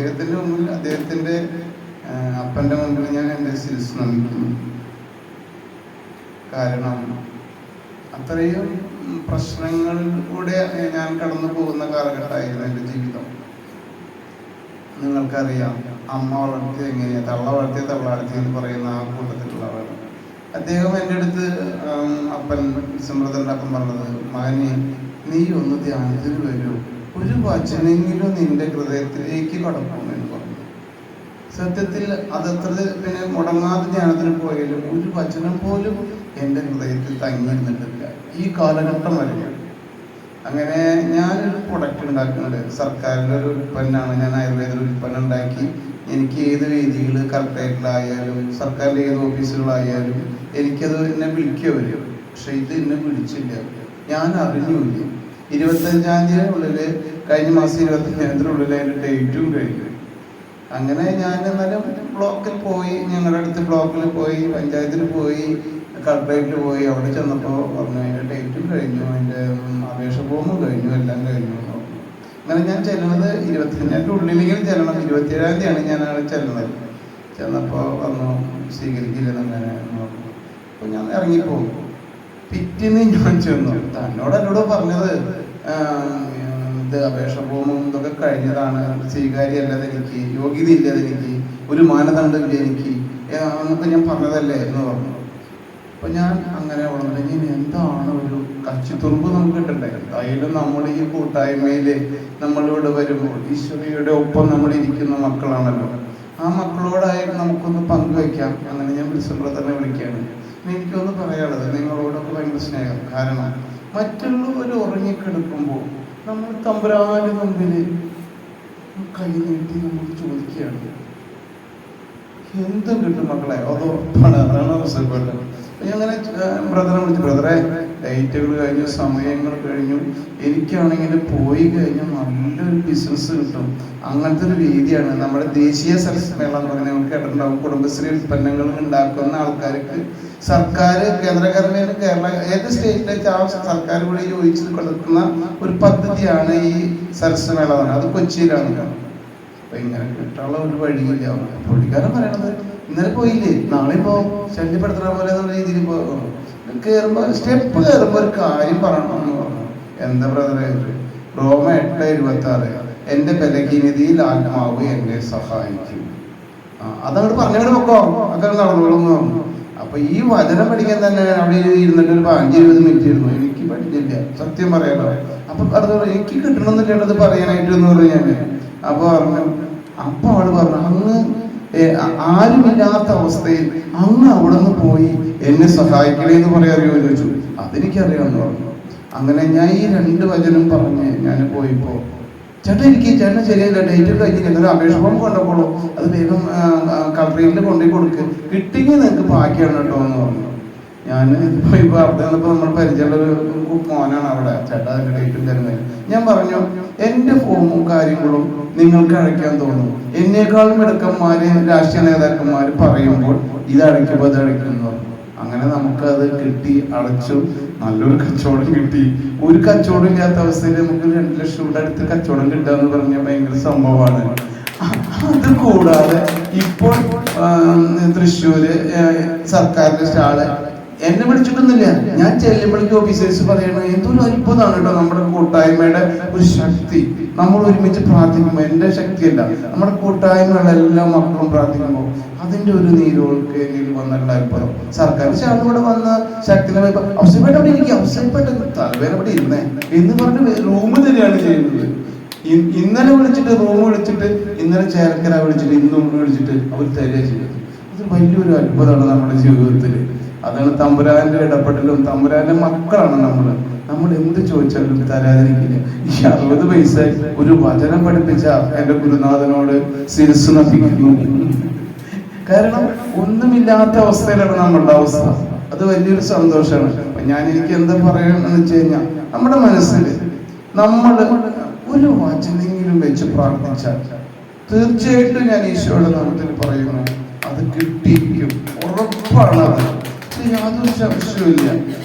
അദ്ദേഹത്തിന്റെ മുമ്പിൽ അദ്ദേഹത്തിന്റെ അപ്പന്റെ മുമ്പിൽ ഞാൻ എന്റെ ശിരസ് നമിക്കുന്നു. കാരണം അത്രയും പ്രശ്നങ്ങളിലൂടെ ഞാൻ കടന്നു പോകുന്ന കാലഘട്ടമായിരുന്നു എന്റെ ജീവിതം. നിങ്ങൾക്കറിയാം അമ്മ വളർത്തിയ എങ്ങനെയാ തള്ള വളർത്തിയ തള്ളാടത്തി എന്ന് പറയുന്ന ആ കൂട്ടത്തിലുള്ളവരാണ് അദ്ദേഹം എന്റെ അടുത്ത് അപ്പൻ സമൃദ്ധന്റെ അപ്പം പറഞ്ഞത് മകനെ നീ ഒന്ന് ധ്യാനത്തിൽ വരൂ. ഒരു വചനെങ്കിലും നിന്റെ ഹൃദയത്തിലേക്ക് കടക്കുമെന്ന് പറഞ്ഞു. സത്യത്തിൽ അതത്ര പിന്നെ മുടങ്ങാതെ ധ്യാനത്തിന് പോയാലും ഒരു വചനം പോലും എന്റെ ഹൃദയത്തിൽ തങ്ങിയിരുന്നിട്ടില്ല. ഈ കാലഘട്ടം വരെ അങ്ങനെ ഞാനൊരു പ്രൊഡക്റ്റ് ഉണ്ടാക്കുന്നുണ്ട്. സർക്കാരിന്റെ ഒരു ഉൽപ്പന്നമാണ്. ഞാൻ ആയുർവേദ ഉൽപ്പന്നം ഉണ്ടാക്കി. എനിക്ക് ഏത് വേദികൾ കളക്ടറേറ്റിലായാലും സർക്കാരിന്റെ ഏത് ഓഫീസുകളായാലും എനിക്കത് എന്നെ വിളിക്കുക പക്ഷെ ഇത് എന്നെ വിളിച്ചില്ല. ഞാൻ അറിഞ്ഞില്ല ഇരുപത്തഞ്ചാം തീയതി ഉള്ളിൽ കഴിഞ്ഞ മാസം ഇരുപത്തഞ്ചാം അതിന്റെ ഡേറ്റും കഴിഞ്ഞു. അങ്ങനെ ഞാൻ എന്നാലും ബ്ലോക്കിൽ പോയി ഞങ്ങളുടെ അടുത്ത് ബ്ലോക്കിൽ പോയി പഞ്ചായത്തിൽ പോയി കളക്ടറേറ്റിൽ പോയി അവിടെ ചെന്നപ്പോൾ പറഞ്ഞു അതിന്റെ ഡേറ്റും കഴിഞ്ഞു അതിന്റെ അപേക്ഷ ഫോമും കഴിഞ്ഞു എല്ലാം കഴിഞ്ഞു. അങ്ങനെ ഞാൻ ചെല്ലുന്നത് ഇരുപത്തിയഞ്ചാന്റെ ഉള്ളിലെങ്കിലും ചെല്ലണം. ഇരുപത്തിയേഴാം തീയതിയാണ് ഞാൻ അവിടെ ചെല്ലുന്നത്. ചെന്നപ്പോൾ പറഞ്ഞു സ്വീകരിക്കില്ലെന്ന് അങ്ങനെ പറഞ്ഞു അപ്പോൾ ഞാൻ ഇറങ്ങിപ്പോകും. പിറ്റേന്ന് ഞാൻ ചെന്നു. തന്നോട് എന്നോട് പറഞ്ഞത് ഇത് അപേക്ഷ ഫോമും ഇതൊക്കെ കഴിഞ്ഞതാണ്. സ്വീകാര്യമല്ലത് എനിക്ക് യോഗ്യത ഇല്ലാതെ എനിക്ക് ഒരു മാനദണ്ഡമില്ല എനിക്ക്. എന്നൊക്കെ ഞാൻ പറഞ്ഞതല്ലേ എന്ന് പറഞ്ഞു. അപ്പൊ ഞാൻ അങ്ങനെ വളരെ ഇനി എന്താണ് ഒരു കച്ചിത്തുറുമ്പ് നമുക്ക് കിട്ടണ്ടേ? എന്തായാലും നമ്മൾ ഈ കൂട്ടായ്മയിൽ നമ്മളിവിടെ വരുമ്പോൾ ഈശ്വരിയുടെ ഒപ്പം നമ്മൾ ഇരിക്കുന്ന മക്കളാണല്ലോ. ആ മക്കളോടായാലും നമുക്കൊന്ന് പങ്കുവെക്കാം അങ്ങനെ ഞാൻ വിളിച്ചബ്രതറിനെ വിളിക്കുകയാണ്. ഇനി എനിക്കൊന്ന് പറയാനുള്ളത് നിങ്ങളോടൊക്കെ ഭയങ്കര സ്നേഹം. കാരണം മറ്റുള്ളവർ ഉറങ്ങിക്കിടക്കുമ്പോൾ നമ്മൾ തമ്പുരാന് മുമ്പിൽ കൈ നീട്ടി നമ്മൾ ചോദിക്കുകയാണ്. എന്തും കിട്ടും മക്കളെ അത് ഉറപ്പാണ്. അതാണ് ഞാൻ അങ്ങനെ ബ്രദറെ വിളിച്ചു. ബ്രദറെ ഡേറ്റുകൾ കഴിഞ്ഞു സമയങ്ങൾ കഴിഞ്ഞു. എനിക്കാണെങ്കിൽ പോയി കഴിഞ്ഞാൽ നല്ലൊരു ബിസിനസ് കിട്ടും. അങ്ങനത്തെ ഒരു രീതിയാണ്. നമ്മുടെ ദേശീയ സരസ്മേള എന്ന് പറഞ്ഞാൽ നമുക്ക് കേട്ടിട്ടുണ്ടാവും. കുടുംബശ്രീ ഉൽപ്പന്നങ്ങൾ ഉണ്ടാക്കുന്ന ആൾക്കാർക്ക് സർക്കാർ കേന്ദ്ര ഗവൺമെന്റ് കേരള ഏത് സ്റ്റേറ്റിലേക്ക് ആ സർക്കാർ കൂടി യോജിച്ച് കൊടുക്കുന്ന ഒരു പദ്ധതിയാണ് ഈ സരസ് മേള അത് കൊച്ചിയിലാണ്. അപ്പൊ ഇങ്ങനെ കിട്ടാനുള്ള ഒരു വഴിയില്ല. പുള്ളിക്കാരൻ പറയണത് ഇന്നലെ പോയില്ലേ? നാളെ പോ ശല്യപ്പെടുത്തുന്ന പോലെ എന്നുള്ള രീതിയിൽ പോ കയറുമ്പോ സ്റ്റെപ്പ് കയറുമ്പോ ഒരു കാര്യം പറയണമെന്ന് പറഞ്ഞു. എന്താ ബ്രദറെ റോമ എട്ട് ഇരുപത്തി ആറ് എന്റെ ബലഹീനതയിൽ ആത്മാവ് എന്നെ സഹായിക്കും. അതങ്ങോട്ട് പറഞ്ഞങ്ങോട്ട് പൊക്കോ. അങ്ങനെ നടന്നോളും പറഞ്ഞു. അപ്പൊ ഈ വചനം പഠിക്കാൻ തന്നെ അവിടെ ഇരുന്നിട്ട് ഒരു പതിനഞ്ച് ഇരുപത് മിനിറ്റ് ഇരുന്നു. എനിക്ക് പറ്റില്ല. സത്യം പറയാലോ. അപ്പൊ അത് എനിക്ക് കിട്ടണമെന്നില്ല പറയാനായിട്ട് എന്ന് പറഞ്ഞു ഞാൻ അപ്പൊ പറഞ്ഞു അപ്പൊ അവൾ പറഞ്ഞു അങ്ങ് ആരുമില്ലാത്ത അവസ്ഥയിൽ അങ്ങ് അവിടെ നിന്ന് പോയി എന്നെ സഹായിക്കണേ എന്ന് പറയാറിയോ എന്ന് ചോദിച്ചു. അതെനിക്കറിയാമെന്ന് പറഞ്ഞു. അങ്ങനെ ഞാൻ ഈ രണ്ട് വചനം പറഞ്ഞ് ഞാൻ പോയിപ്പോ ചേട്ടൻ എനിക്ക് ചേട്ടൻ ശരിയല്ല ഡേറ്റ് കഴിഞ്ഞില്ല? എന്നൊരു അപേക്ഷ ഫോം കൊണ്ടപ്പോളൂ അത് വേഗം കളറിയിൽ കൊണ്ടുപോയി കൊടുക്ക്. കിട്ടിയെങ്കിൽ നിങ്ങൾക്ക് ബാക്കിയാണ് കേട്ടോ. ഞാൻ ഇപ്പൊ ഇപ്പൊ അവിടെ നിന്നപ്പോ നമ്മൾ പരിചയമുള്ള ഒരു മോനാണ് അവിടെ. ചേട്ടാ ഡേറ്റും തരുന്നത് ഞാൻ പറഞ്ഞു എന്റെ ഫോമും കാര്യങ്ങളും നിങ്ങൾക്ക് അടയ്ക്കാൻ തോന്നും. എന്നേക്കാളും മിടുക്കന്മാര് രാഷ്ട്രീയ നേതാക്കന്മാര് പറയുമ്പോൾ ഇത് അടയ്ക്കുമ്പോൾ അത് അടയ്ക്കുന്നു. അങ്ങനെ നമുക്കത് കിട്ടി അടച്ചു. നല്ലൊരു കച്ചവടം കിട്ടി. ഒരു കച്ചവടം ഇല്ലാത്ത അവസ്ഥയിൽ നമുക്ക് രണ്ട് ലക്ഷം രൂപയുടെ അടുത്ത് കച്ചവടം കിട്ടുക എന്ന് പറഞ്ഞ ഭയങ്കര സംഭവമാണ്. അത് കൂടാതെ ഇപ്പോൾ തൃശ്ശൂര് സർക്കാരിന്റെ സ്റ്റാൾ എന്നെ വിളിച്ചിട്ടൊന്നുമില്ല. ഞാൻ ചെല്ലുമ്പോഴേക്ക് ഓഫീസേഴ്സ് പറയണത് എന്തൊരു അത്ഭുതമാണ് കേട്ടോ നമ്മുടെ കൂട്ടായ്മയുടെ ഒരു ശക്തി. നമ്മൾ ഒരുമിച്ച് പ്രാർത്ഥിക്കുമ്പോൾ എന്റെ ശക്തിയല്ല നമ്മുടെ കൂട്ടായ്മയുള്ള എല്ലാ മക്കളും പ്രാർത്ഥിക്കുമ്പോൾ അതിന്റെ ഒരു നീരോൾക്ക് വന്നിട്ടുള്ള അത്ഭുതം. സർക്കാർ പക്ഷെ ഇവിടെ വന്ന് ശക്തി അവസരപ്പെട്ട അവിടെ ഇരിക്കുക അവസരപ്പെട്ട തലവേന അവിടെ ഇരുന്നേ. എന്ന് പറഞ്ഞ് റൂം തരികയാണ് ചെയ്യുന്നത്. ഇന്നലെ വിളിച്ചിട്ട് റൂം വിളിച്ചിട്ട് ഇന്നലെ ചേർക്കര വിളിച്ചിട്ട് ഇന്നും വിളിച്ചിട്ട് അവർ തരിക ചെയ്തത്. ഇത് വലിയൊരു അത്ഭുതമാണ് നമ്മുടെ ജീവിതത്തിൽ അതാണ് തമ്പുരാന്റെ ഇടപെടലും. തമ്പുരാന്റെ മക്കളാണ് നമ്മൾ നമ്മൾ എന്ത് ചോദിച്ചാലും തരാതിരിക്കില്ല. ഈ അറുപത് പൈസ ഒരു വചനം പഠിപ്പിച്ച എന്റെ ഗുരുനാഥനോട് ശിരസ് നപ്പിക്കുന്നു കാരണം ഒന്നുമില്ലാത്ത അവസ്ഥയിലാണ് നമ്മളുടെ അവസ്ഥ. അത് വലിയൊരു സന്തോഷമാണ്. ഞാൻ എനിക്ക് എന്താ പറയണമെന്ന് വെച്ച് കഴിഞ്ഞാൽ നമ്മുടെ മനസ്സിൽ നമ്മൾ ഒരു വചനെങ്കിലും വെച്ച് പ്രാർത്ഥിച്ചാൽ തീർച്ചയായിട്ടും ഞാൻ ഈശോയുടെ നാമത്തിൽ പറയുന്നു അത് കിട്ടിയിരിക്കും. ഉറപ്പാണ് അത്. işte yanılacağım şöyle.